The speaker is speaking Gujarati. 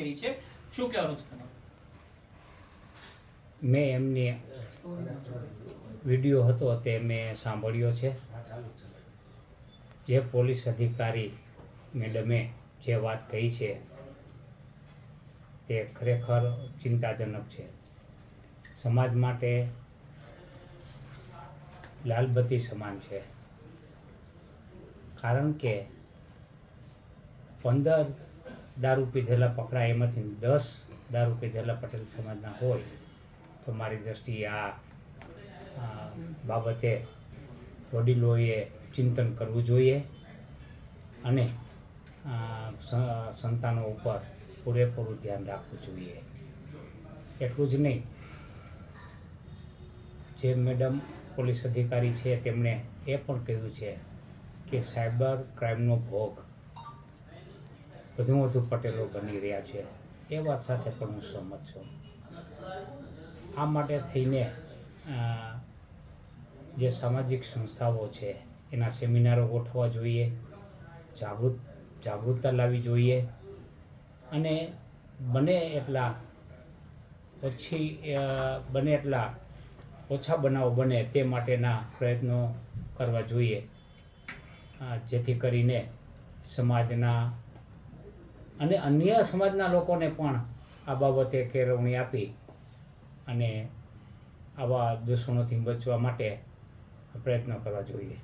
કરી છે. શું કહેવાનું છે મેં એમની વીડિયો હતો તે મેં સાંભળ્યો છે. જે પોલીસ અધિકારી મેડમે જે વાત કહી છે, તે ખરેખર ચિંતાજનક છે. સમાજ માટે લાલબત્તી સમાન છે. કારણ કે પંદર દારૂ પીધેલા પકડાય એમાંથી દસ દારૂ પીધેલા પટેલ સમાજના હોય, તો મારી દ્રષ્ટિએ આ બાબતે વડીલોએ ચિંતન કરવું જોઈએ અને સંતાનો ઉપર પૂરેપૂરું ધ્યાન રાખવું જોઈએ. એટલું જ નહીં, જે મેડમ પોલીસ અધિકારી છે, તેમણે એ પણ કહ્યું છે કે સાયબર ક્રાઇમનો ભોગ વધુ વધુ પટેલો બની રહ્યા છે. એ વાત સાથે પણ હું સહમત છું. આ માટે થઈને જે સામાજિક સંસ્થાઓ છે, એના સેમિનારો ગોઠવવા જોઈએ, જાગૃત, જાગૃતતા લાવવી જોઈએ અને બને એટલા ઓછી બને એટલા ઓછા બનાવો બને તે માટેના પ્રયત્નો કરવા જોઈએ. જેથી કરીને સમાજના અને અન્ય સમાજના લોકોને પણ આ બાબતે કેળવણી આપી અને આવા દૂષણોથી બચવા માટે પ્રયત્ન કરવા જોઈએ.